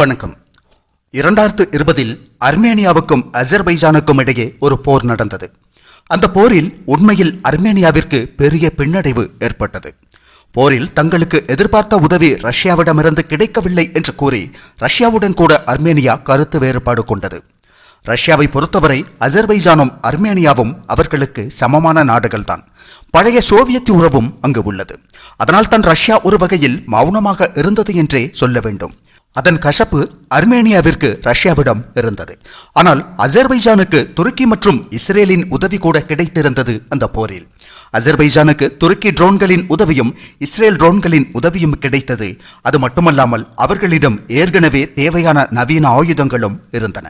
வணக்கம். இரண்டாயிரத்து இருபதில் அர்மேனியாவுக்கும் அஜர்பைஜானுக்கும் இடையே ஒரு போர் நடந்தது. அந்த போரில் உண்மையில் அர்மேனியாவிற்கு பெரிய பின்னடைவு ஏற்பட்டது. போரில் தங்களுக்கு எதிர்பார்த்த உதவி ரஷ்யாவிடமிருந்து கிடைக்கவில்லை என்று கூறி ரஷ்யாவுடன் கூட அர்மேனியா கருத்து வேறுபாடு கொண்டது. ரஷ்யாவை பொறுத்தவரை அஜர்பைஜானும் அர்மேனியாவும் அவர்களுக்கு சமமான நாடுகள்தான். பழைய சோவியத் உறவும் அங்கு உள்ளது. அதனால் தான் ரஷ்யா ஒரு வகையில் மௌனமாக இருந்தது என்றே சொல்ல வேண்டும். அதன் கசப்பு அர்மேனியாவிற்கு ரஷ்யாவிடம் இருந்தது. ஆனால் அஜர்பைஜானுக்கு துருக்கி மற்றும் இஸ்ரேலின் உதவி கூட கிடைத்திருந்தது அந்த போரில். அஜர்பைஜானுக்கு துருக்கி ட்ரோன்களின் உதவியும் இஸ்ரேல் ட்ரோன்களின் உதவியும் கிடைத்தது. அது மட்டுமல்லாமல் அவர்களிடம் ஏற்கனவே தேவையான நவீன ஆயுதங்களும் இருந்தன.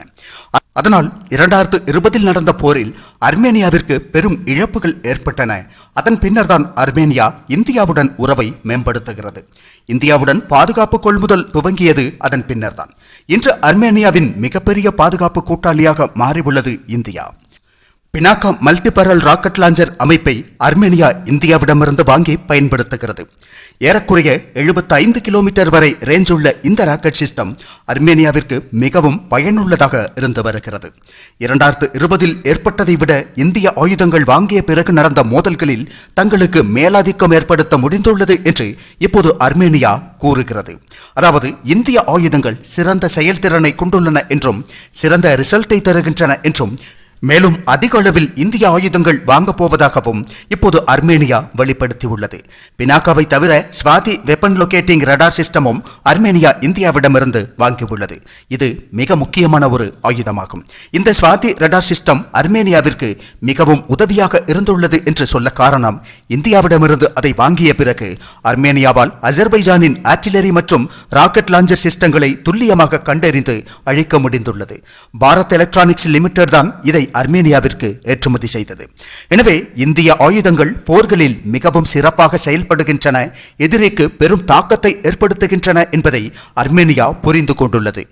அதனால் இரண்டாயிரத்து இருபதில் நடந்த போரில் அர்மேனியாவிற்கு பெரும் இழப்புகள் ஏற்பட்டன. அதன் பின்னர்தான் அர்மேனியா இந்தியாவுடன் உறவை மேம்படுத்துகிறது. இந்தியாவுடன் பாதுகாப்பு கொள்முதல் துவங்கியது அதன் பின்னர்தான். இன்று அர்மேனியாவின் மிகப்பெரிய பாதுகாப்பு கூட்டாளியாக மாறியுள்ளது India. Pinaka multi barrel rocket launcher அமைப்பை அர்மேனியா இந்தியாவிடமிருந்து வாங்கி பயன்படுத்துகிறது. ஏறக்குறைய 75 கிலோமீட்டர் வரை ரேஞ்ச் உள்ள இந்த ராக்கெட் சிஸ்டம் அர்மேனியாவிற்கு மிகவும் பயனுள்ளதாக இருந்து வருகிறது. இரண்டாயிரத்து இருபதில் ஏற்பட்டதை விட இந்திய ஆயுதங்கள் வாங்கிய பிறகு நடந்த மோதல்களில் தங்களுக்கு மேலாதிக்கம் ஏற்படுத்த முடிந்துள்ளது என்று இப்போது அர்மேனியா கூறுகிறது. அதாவது இந்திய ஆயுதங்கள் சிறந்த செயல்திறனை கொண்டுள்ளன என்றும் சிறந்த ரிசல்ட்டை தருகின்றன என்றும் மேலும் அதிக அளவில் இந்திய ஆயுதங்கள் வாங்கப் போவதாகவும் இப்போது அர்மேனியா வெளிப்படுத்தியுள்ளது. பினாக்காவை தவிர ஸ்வாதி வெப்பன் லொகேட்டிங் ரடார் சிஸ்டமும் அர்மேனியா இந்தியாவிடமிருந்து வாங்கியுள்ளது. இது மிக முக்கியமான ஒரு ஆயுதமாகும். இந்த ஸ்வாதி ரடார் சிஸ்டம் அர்மேனியாவிற்கு மிகவும் உதவியாக இருந்துள்ளது என்று சொல்ல காரணம் இந்தியாவிடமிருந்து அதை வாங்கிய பிறகு அர்மேனியாவால் அஜர்பைஜானின் ஆர்டிலரி மற்றும் ராக்கெட் லாஞ்சர் சிஸ்டங்களை துல்லியமாக கண்டறிந்து அழிக்க முடிந்துள்ளது. பாரத் எலக்ட்ரானிக்ஸ் லிமிடெட் தான் இதை அர்மேனியாவிற்கு ஏற்றுமதி செய்தது. எனவே இந்திய ஆயுதங்கள் போர்களில் மிகவும் சிறப்பாக செயல்படுகின்றன எதிரிக்கு பெரும் தாக்கத்தை ஏற்படுத்துகின்றன என்பதை அர்மேனியா புரிந்து கொண்டுள்ளது.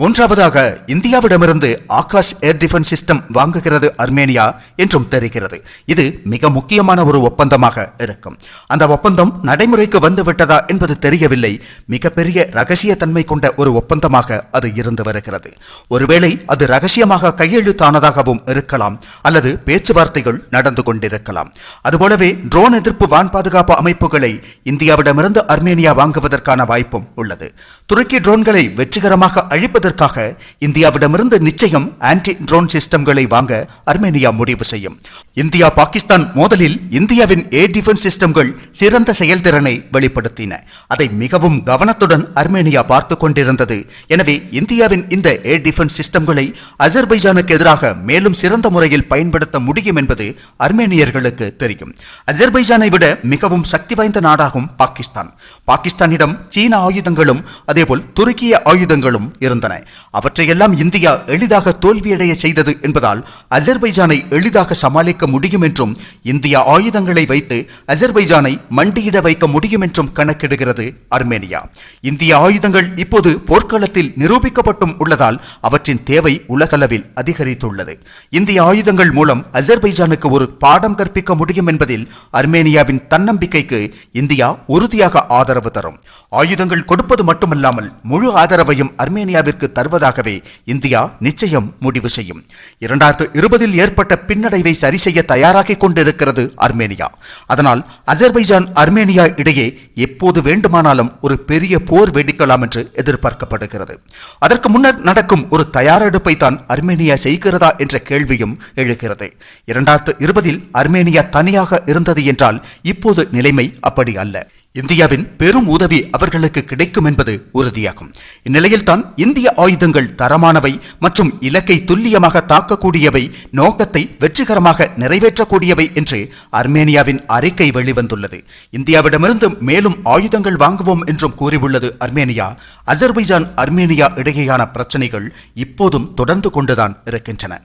மூன்றாவதாக இந்தியாவிடமிருந்து ஆகாஷ் ஏர் டிஃபென்ஸ் சிஸ்டம் வாங்குகிறது அர்மேனியா என்றும் தெரிகிறது. இது மிக முக்கியமான ஒரு ஒப்பந்தமாக இருக்கும். அந்த ஒப்பந்தம் நடைமுறைக்கு வந்துவிட்டதா என்பது தெரியவில்லை. மிகப்பெரிய ரகசிய தன்மை கொண்ட ஒரு ஒப்பந்தமாக அது இருந்து வருகிறது. ஒருவேளை அது ரகசியமாக கையெழுத்தானதாகவும் இருக்கலாம் அல்லது பேச்சுவார்த்தைகள் நடந்து கொண்டிருக்கலாம். அதுபோலவே ட்ரோன் எதிர்ப்பு வான் பாதுகாப்பு அமைப்புகளை இந்தியாவிடமிருந்து அர்மேனியா வாங்குவதற்கான வாய்ப்பும் உள்ளது. துருக்கி ட்ரோன்களை வெற்றிகரமாக அழிப்பது அழிப்பதற்காக இந்தியாவிடமிருந்து நிச்சயம் ஆன்டி ட்ரோன் சிஸ்டம்களை வாங்க அர்மேனியா முடிவு செய்யும். இந்தியா பாகிஸ்தான் மோதலில் இந்தியாவின் ஏர் டிஃபென்ஸ் சிஸ்டம்கள் சிறந்த செயல்திறனை வெளிப்படுத்தின. அதை மிகவும் கவனத்துடன் அர்மேனியா பார்த்து கொண்டிருந்தது. எனவே இந்தியாவின் இந்த ஏர் டிஃபென்ஸ் சிஸ்டம்களை அஜர்பைஜானுக்கு எதிராக மேலும் சிறந்த முறையில் பயன்படுத்த முடியும் என்பது அர்மேனியர்களுக்கு தெரியும். அஜர்பைஜானை விட மிகவும் சக்தி வாய்ந்த நாடாகும் பாகிஸ்தான். பாகிஸ்தானிடம் சீன ஆயுதங்களும் அதேபோல் துருக்கிய ஆயுதங்களும் இருந்தன. அவற்றையெல்லாம் இந்தியா எளிதாக தோல்வியடைய செய்தது என்பதால் அஜர்பைஜானை எளிதாக சமாளிக்க முடியும் என்றும் இந்தியா ஆயுதங்களை வைத்து அஜர்பைஜானை மண்டியிட வைக்க முடியும் என்றும் கணக்கிடுகிறது அர்மேனியா. இந்திய ஆயுதங்கள் இப்போது போர்க்களத்தில் நிரூபிக்கப்பட்டும் உள்ளதால் அவற்றின் தேவை உலகளவில் அதிகரித்துள்ளது. இந்திய ஆயுதங்கள் மூலம் அஜர்பைஜானுக்கு ஒரு பாடம் கற்பிக்க முடியும் என்பதில் அர்மேனியாவின் தன்னம்பிக்கைக்கு இந்தியா உறுதியாக ஆதரவு தரும். ஆயுதங்கள் கொடுப்பது மட்டுமல்லாமல் முழு ஆதரவையும் அர்மேனியாவிற்கு தருவதாகவே இந்தியா நிச்சயம் முடிவு செய்யும். இரண்டாயிரத்து இருபதில் ஏற்பட்ட பின்னடைவை சரி செய்ய தயாராகி கொண்டிருக்கிறது அர்மேனியா. அதனால் அஜர்பைஜான் அர்மேனியா இடையே எப்போது வேண்டுமானாலும் ஒரு பெரிய போர் வெடிக்கலாம் என்று எதிர்பார்க்கப்படுகிறது. அதற்கு முன்னர் நடக்கும் ஒரு தயாரெடுப்பை தான் அர்மேனியா செய்கிறதா என்ற கேள்வியும் எழுகிறது. இரண்டாயிரத்து இருபதில் அர்மேனியா தனியாக இருந்தது என்றால் இப்போது நிலைமை அப்படி அல்ல. இந்தியாவின் பெரும் உதவி அவர்களுக்கு கிடைக்கும் என்பது உறுதியாகும். இந்நிலையில் தான் இந்திய ஆயுதங்கள் தரமானவை மற்றும் இலக்கை துல்லியமாக தாக்கக்கூடியவை நோக்கத்தை வெற்றிகரமாக நிறைவேற்றக்கூடியவை என்று அர்மேனியாவின் அறிக்கை வெளிவந்துள்ளது. இந்தியாவிடமிருந்து மேலும் ஆயுதங்கள் வாங்குவோம் என்றும் கூறியுள்ளது அர்மேனியா. அஜர்பைஜான் அர்மேனியா இடையேயான பிரச்சனைகள் இப்போதும் தொடர்ந்து கொண்டுதான் இருக்கின்றன.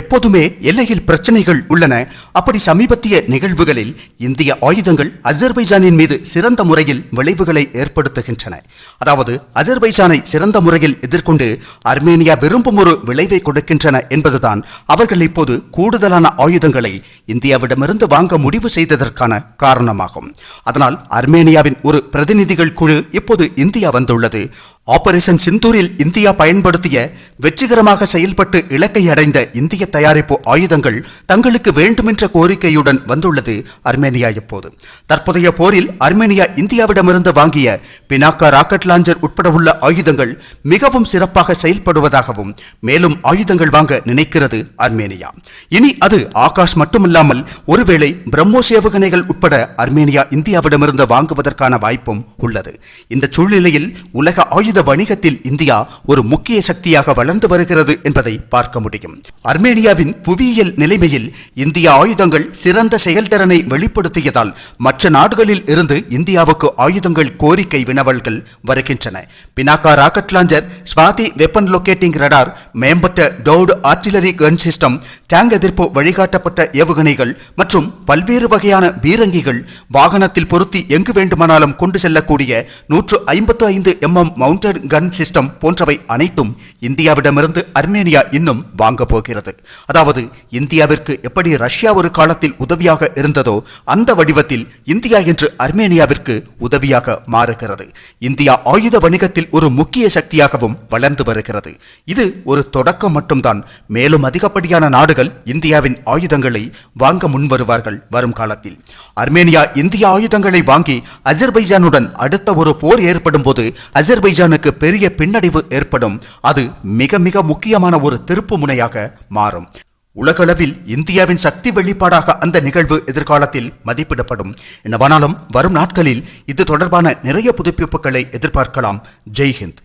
எப்போதுமே எல்லையில் பிரச்சனைகள் உள்ளன. அப்படி சமீபத்திய நிகழ்வுகளில் இந்திய ஆயுதங்கள் அஜர்பைஜானின் மீது சிறந்த முறையில் விளைவுகளை ஏற்படுத்துகின்றன. அதாவது அஜர்பைஜானை சிறந்த முறையில் எதிர்கொண்டு அர்மேனியா விரும்பும் ஒரு விளைவை கொடுக்கின்றன என்பதுதான் அவர்கள் இப்போது கூடுதலான ஆயுதங்களை இந்தியாவிடமிருந்து வாங்க முடிவு செய்ததற்கான காரணமாகும். அதனால் அர்மேனியாவின் ஒரு பிரதிநிதிகள் குழு இப்போது இந்தியா வந்துள்ளது. ஆபரேஷன் சிந்தூரில் இந்தியா பயன்படுத்திய வெற்றிகரமாக செயல்பட்டு இலக்கை அடைந்த இந்திய தயாரிப்பு ஆயுதங்கள் தங்களுக்கு வேண்டுமென்ற கோரிக்கையுடன் வந்துள்ளது அர்மேனியா இப்போது தற்போதைய போரில் அர்மேனியா இந்தியாவிடமிருந்து வாங்கிய பினாக்கா ராக்கெட் லாஞ்சர் உட்பட உள்ள ஆயுதங்கள் மிகவும் சிறப்பாக செயல்படுவதாகவும் மேலும் ஆயுதங்கள் வாங்க நினைக்கிறது அர்மேனியா. இனி அது ஆகாஷ் மட்டுமில்லாமல் ஒருவேளை பிரம்மோஸ் ஏவுகணைகள் உட்பட அர்மேனியா இந்தியாவிடமிருந்து வாங்குவதற்கான வாய்ப்பும் உள்ளது. இந்த சூழ்நிலையில் உலக ஆயுத வணிகத்தில் இந்தியா ஒரு முக்கிய சக்தியாக வளர்ந்து வருகிறது என்பதை பார்க்க முடியும். அர்மேனியாவின் புவியியல் நிலைமையில் இந்திய ஆயுதங்கள் சிறந்த செயல்திறனை வெளிப்படுத்தியதால் மற்ற நாடுகளில் இருந்து இந்தியாவுக்கு ஆயுதங்கள் கோரிக்கை வினவல்கள் வருகின்றன. Pinaka rocket launcher Swathi weapon locating radar மேம்பட்ட towed artillery gun system tank எதிர்ப்பு வழிகாட்டப்பட்ட ஏவுகணைகள் மற்றும் பல்வேறு வகையான பீரங்கிகள் வாகனத்தில் பொருத்தி எங்கு வேண்டுமானாலும் கொண்டு செல்லக்கூடிய நூற்று ஐம்பத்து ஐந்து எம்எம் மவுண்டட் கன் சிஸ்டம் போன்றவை அனைத்தும் இந்தியாவிடமிருந்து அர்மேனியா இன்னும் வாங்க போகிறது. அதாவது இந்தியாவிற்கு எப்படி ரஷ்யா ஒரு காலத்தில் உதவியாக இருந்ததோ அந்த வடிவத்தில் இந்தியா என்று அர்மேனியாவிற்கு உதவியாக மாறுகிறது. இந்தியா ஆயுத வணிகத்தில் ஒரு முக்கிய சக்தியாகவும் வளர்ந்து வருகிறது. இது ஒரு தொடக்கம் மட்டும்தான். மேலும் அதிகப்படியான நாடுகள் இந்தியாவின் ஆயுதங்களை வாங்க முன்வருவார்கள் வரும் காலத்தில். அர்மேனியா இந்திய ஆயுதங்களை வாங்கி அஜர்பைஜானுடன் அடுத்த ஒரு போர் ஏற்படும் போது அஜர்பைஜானுக்கு பெரிய பின்னடைவு ஏற்படும். அது மிக மிக முக்கியமான ஒரு திருப்பு முனையாக மாறும். உலகளவில் இந்தியாவின் சக்தி வெளிப்பாடாக அந்த நிகழ்வு எதிர்காலத்தில் மதிப்பிடப்படும். என்னவானாலும் வரும் நாட்களில் இது தொடர்பான நிறைய புதுப்பிப்புகளை எதிர்பார்க்கலாம். ஜெய் ஹிந்த்